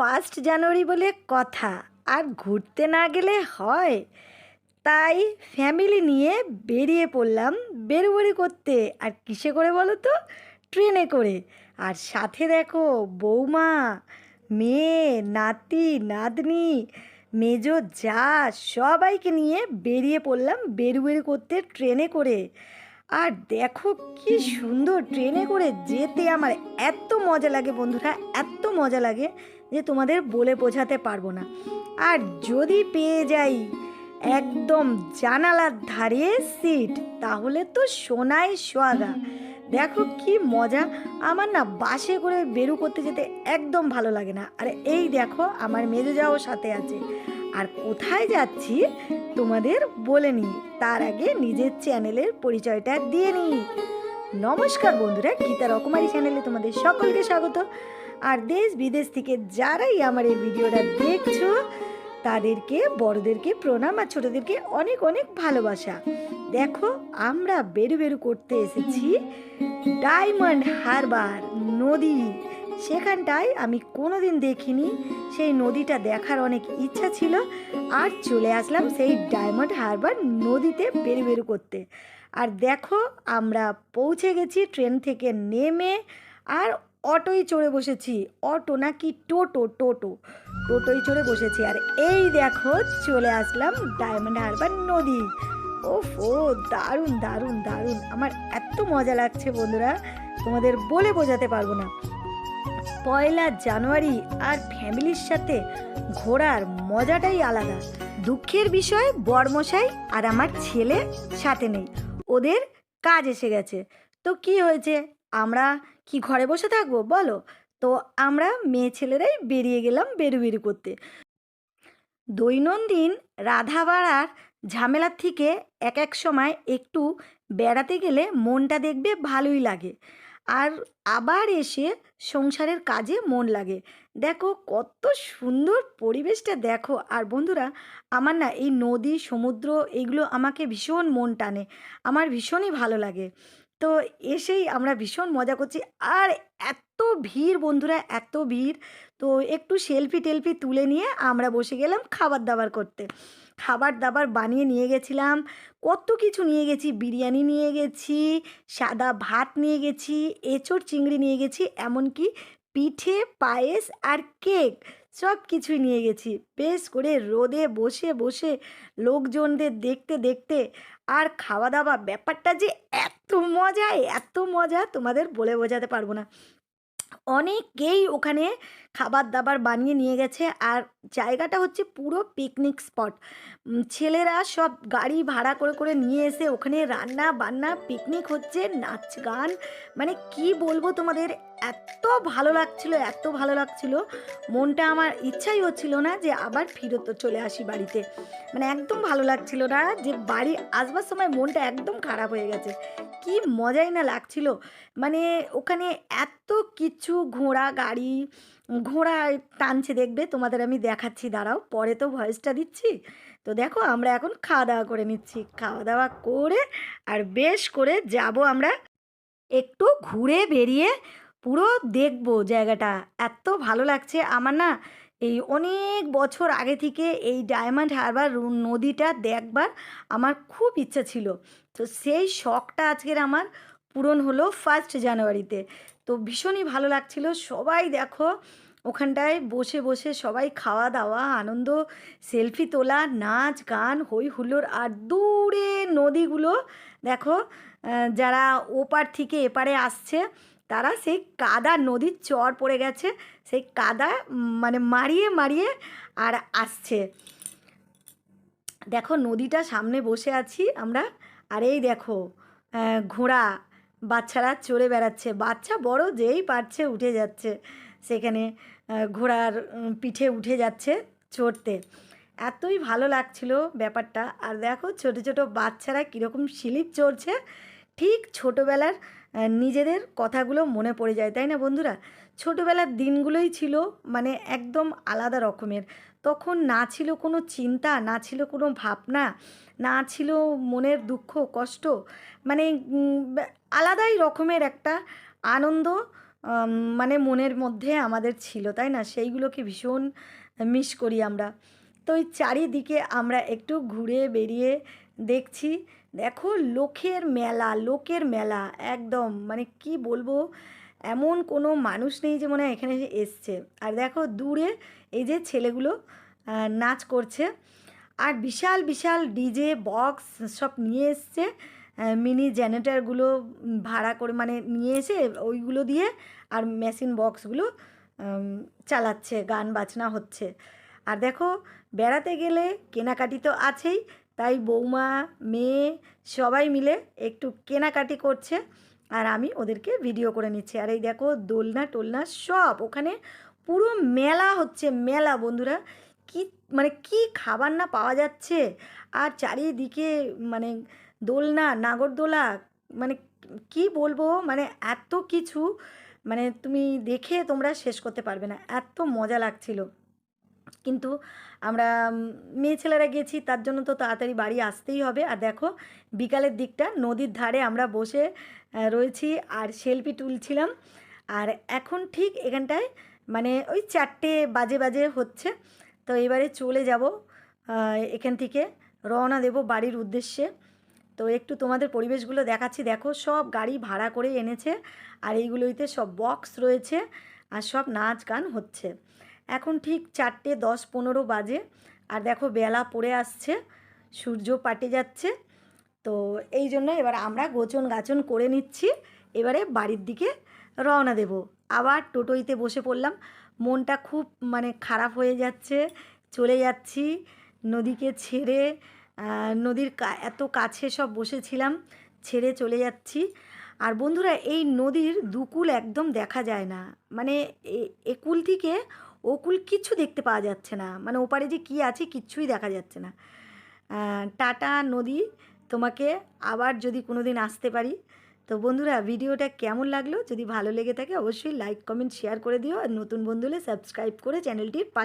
First January বলে কথা। আর ঘুরতে না গেলে হয়। তাই ফ্যামিলি নিয়ে বেরিয়ে পড়লাম বেরোবেরি করতে। আর কিসে করে বলো তো? ট্রেনে করে। আর সাথে দেখো বৌমা, মেয়ে, নাতি, নাতনি, মেজো যা সবাইকে নিয়ে বেরিয়ে পড়লাম বেরুবেরি করতে ট্রেনে করে। আর দেখো কি সুন্দর ট্রেনে করে যেতে আমার এত মজা লাগে বন্ধুরা, এত মজা লাগে। যে তোমাদের বলে বোঝাতে পারব না। আর যদি পেয়ে যাই একদম জানালার ধারে সিট, তাহলে তো সোনাই সোয়াগা। দেখো কি মজা, আমার না বাসে করে বেরু করতে যেতে একদম ভালো লাগে না। আর এই দেখো, আমার মেজো যাও সাথে আছে। আর কোথায় যাচ্ছি তোমাদের বলে নিই তার আগে নিজের চ্যানেলের পরিচয়টা দিয়ে নিই নমস্কার বন্ধুরা, গীতা রকমারি চ্যানেলে তোমাদের সকলকে স্বাগত। আর দেশ বিদেশ থেকে যারাই আমার এই ভিডিওটা দেখছ, তাদেরকে, বড়দেরকে প্রণাম আর ছোটোদেরকে অনেক অনেক ভালোবাসা। দেখো, আমরা বেরু বেরু করতে এসেছি ডায়মন্ড হারবার নদী। সেখানটায় আমি কোনোদিন দেখিনি। সেই নদীটা দেখার অনেক ইচ্ছা ছিল। আর চলে আসলাম সেই ডায়মন্ড হারবার নদীতে বেরু বেরু করতে। আর দেখো, আমরা পৌঁছে গেছি ট্রেন থেকে নেমে। আর অটোয় চড়ে বসেছি। অটো নাকি টোটো টোটো। টোটোয় চড়ে বসেছি। আর এই দেখো, চলে আসলাম ডায়মন্ড হারবার নদী। ওফ, দারুণ দারুণ দারুণ। আমার এত মজা লাগছে বন্ধুরা, তোমাদের বলে বোঝাতে পারব না। পয়লা জানুয়ারি আর ফ্যামিলির সাথে ঘোরার মজাটাই আলাদা। দুঃখের বিষয়, বরমশাই আর আমার ছেলে সাথে নেই। ওদের কাজ এসে গেছে। তো কি হয়েছে? আমরা কি ঘরে বসে থাকব? বলো। তো আমরা মেয়ে ছেলেরাই বেরিয়ে গেলাম বেরু বেরু করতে। দৈনন্দিন রাধাবাড়ার ঝামেলার থেকে এক এক সময় একটু বেড়াতে গেলে মনটা দেখবে ভালোই লাগে। আর আবার এসে সংসারের কাজে মন লাগে। দেখো কত সুন্দর পরিবেশটা দেখো। আর বন্ধুরা, আমার না এই নদী, সমুদ্র, এগুলো আমাকে ভীষণ মন টানে। আমার ভীষণই ভালো লাগে। তো এসেই আমরা ভীষণ মজা করছি। আর এত ভিড় বন্ধুরা, এত ভিড়। তো একটু সেলফি টেলফি তুলে নিয়ে আমরা বসে গেলাম খাবার দাবার করতে। খাবার দাবার বানিয়ে নিয়ে গেছিলাম, কত কিছু নিয়ে গেছি। বিরিয়ানি নিয়ে গেছি, সাদা ভাত নিয়ে গেছি, এঁচোড় চিংড়ি নিয়ে গেছি, এমনকি পিঠে, পায়েস আর কেক। সব কিছুই নিয়ে গেছি। বেশ করে রোদে বসে বসে লোকজনদের দেখতে দেখতে আর খাওয়া দাওয়া ব্যাপারটা যে এত মজা এত মজা তোমাদের বলে বোঝাতে পারব না। অনেকেই ওখানে খাবার দাবার বানিয়ে নিয়ে গেছে আর জায়গাটা হচ্ছে পুরো পিকনিক স্পট ছেলেরা সব গাড়ি ভাড়া করে করে নিয়ে এসে ওখানে রান্না বান্না পিকনিক হচ্ছে, নাচ গান। মানে কি বলব তোমাদের, এত ভালো লাগছিল, এত ভালো লাগছিল। মনটা আমার ইচ্ছাই হচ্ছিল না যে আবার ফিরত চলে আসি বাড়িতে। মানে একদম ভালো লাগছিল না যে বাড়ি আসবার সময় মনটা একদম খারাপ হয়ে গেছে। কি মজাই না লাগছিল। মানে ওখানে এত কিছু, ঘোড়া, গাড়ি ঘোড়া টানছে দেখবে, তোমাদের আমি দেখাচ্ছি, দাঁড়াও, পরে তো ভয়েসটা দিচ্ছি। তো দেখো, আমরা এখন খাওয়া দাওয়া করে নিচ্ছি। খাওয়া দাওয়া করে আর বেশ করে যাব আমরা একটু ঘুরে বেরিয়ে পুরো দেখব জায়গাটা। এত ভালো লাগছে। আমার না এই অনেক বছর আগে থেকে এই ডায়মন্ড হারবার নদীটা দেখবার আমার খুব ইচ্ছা ছিল। তো সেই শখটা আজকের আমার পূরণ হলো ফার্স্ট জানুয়ারিতে। তো ভীষণই ভালো লাগছিল। সবাই দেখো, ওখানটায় বসে বসে সবাই খাওয়া দাওয়া, আনন্দ সেলফি তোলা, নাচ, গান হই হুল্লোড়, আর দূরে নদীগুলো দেখো যারা ওপার থেকে এপারে আসছে, তারা সেই কাদা নদীর চর পড়ে গেছে। সেই কাদা মানে মারিয়ে মারিয়ে আর আসছে। দেখো, নদীটা সামনে বসে আছি আমরা। আর এই দেখো ঘোড়া বাচ্চারা চড়ে বেড়াচ্ছে। বাচ্চা বড় যেই পারছে উঠে যাচ্ছে। সেখানে ঘোড়ার পিঠে উঠে যাচ্ছে চড়তে। এতই ভালো লাগছিল ব্যাপারটা। আর দেখো ছোট ছোট বাচ্চারা কীরকম স্লিপ চড়ছে। ঠিক ছোটোবেলার নিজেদের কথাগুলো মনে পড়ে যায়, তাই না বন্ধুরা? ছোটোবেলার দিনগুলোই ছিল মানে একদম আলাদা রকমের। তখন না ছিল কোনো চিন্তা, না ছিল কোনো ভাবনা, না ছিল মনের দুঃখ, কষ্ট। মানে আলাদাই রকমের একটা আনন্দ মানে মনের মধ্যে আমাদের ছিল, তাই না? সেইগুলোকে ভীষণ মিস করি আমরা। তো ওই চারিদিকে আমরা একটু ঘুরে বেরিয়ে দেখছি, দেখো লোকের মেলা লোকের মেলা, একদম মানে কি বলব? এমন কোনো মানুষ নেই যে মনে হয় এখানে এসছে। আর দেখো দূরে এই যে ছেলেগুলো নাচ করছে। আর বিশাল বিশাল ডিজে বক্স সব নিয়ে এসছে। মিনি জেনারেটারগুলো ভাড়া করে মানে নিয়ে এসে ওইগুলো দিয়ে আর মেশিন বক্সগুলো চালাচ্ছে, গান বাজনা হচ্ছে। আর দেখো, বেড়াতে গেলে কেনাকাটি তো আছেই, তাই বৌমা, মেয়ে সবাই মিলে একটু কেনাকাটি করছে আর আমি ওদেরকে ভিডিও করে নিচ্ছি। আর এই দেখো, দোলনা টোলনা সব, ওখানে পুরো মেলা হচ্ছে, মেলা বন্ধুরা। কি মানে কি খাবার না পাওয়া যাচ্ছে। আর চারিদিকে মানে দোলনা, নাগরদোলা মানে কি বলব? মানে এত কিছু মানে তুমি দেখে তোমরা শেষ করতে পারবে না। এত মজা লাগছিল। কিন্তু আমরা মেয়ে ছেলেরা গেছি, তার জন্য তো তাড়াতাড়ি বাড়ি আসতেই হবে। আর দেখো, বিকালের দিকটা, নদীর ধারে আমরা বসে রয়েছি আর সেলফি তুলছিলাম। আর এখন ঠিক এখানটায় মানে ওই চারটে বাজে বাজে হচ্ছে। তো এবারে চলে যাব এখান থেকে। রওনা দেব বাড়ির উদ্দেশ্যে। তো একটু তোমাদের পরিবেশগুলো দেখাচ্ছি। দেখো, সব গাড়ি ভাড়া করে এনেছে আর এইগুলোইতে সব বক্স রয়েছে আর সব নাচ গান হচ্ছে। এখন ঠিক চারটে দশ পনেরো বাজে আর দেখো বেলা পড়ে আসছে, সূর্য পাটে যাচ্ছে। তো এই জন্য এবার আমরা গোচন গাচন করে নিচ্ছি, এবারে বাড়ির দিকে রওনা দেব। আবার টোটোইতে বসে পড়লাম, মনটা খুব মানে খারাপ হয়ে যাচ্ছে, চলে যাচ্ছি, নদীকে ছেড়ে নদীর এত কাছে সব বসেছিলাম, ছেড়ে চলে যাচ্ছি। আর বন্ধুরা, এই নদীর দুকুল একদম দেখা যায় না। মানে একুল থেকে ওকুল কিচ্ছু দেখতে পাওয়া যাচ্ছে না। মানে ওপারে যে কী আছে কিচ্ছুই দেখা যাচ্ছে না। টাটা নদী, তোমাকে আবার যদি কোনো দিন আসতে পারি। তো বন্ধুরা, ভিডিওটা কেমন লাগল? যদি ভালো লেগে থাকে, অবশ্যই লাইক কমেন্ট শেয়ার করে দিও। আর নতুন বন্ধুলে সাবস্ক্রাইব করে চ্যানেলটির পাশে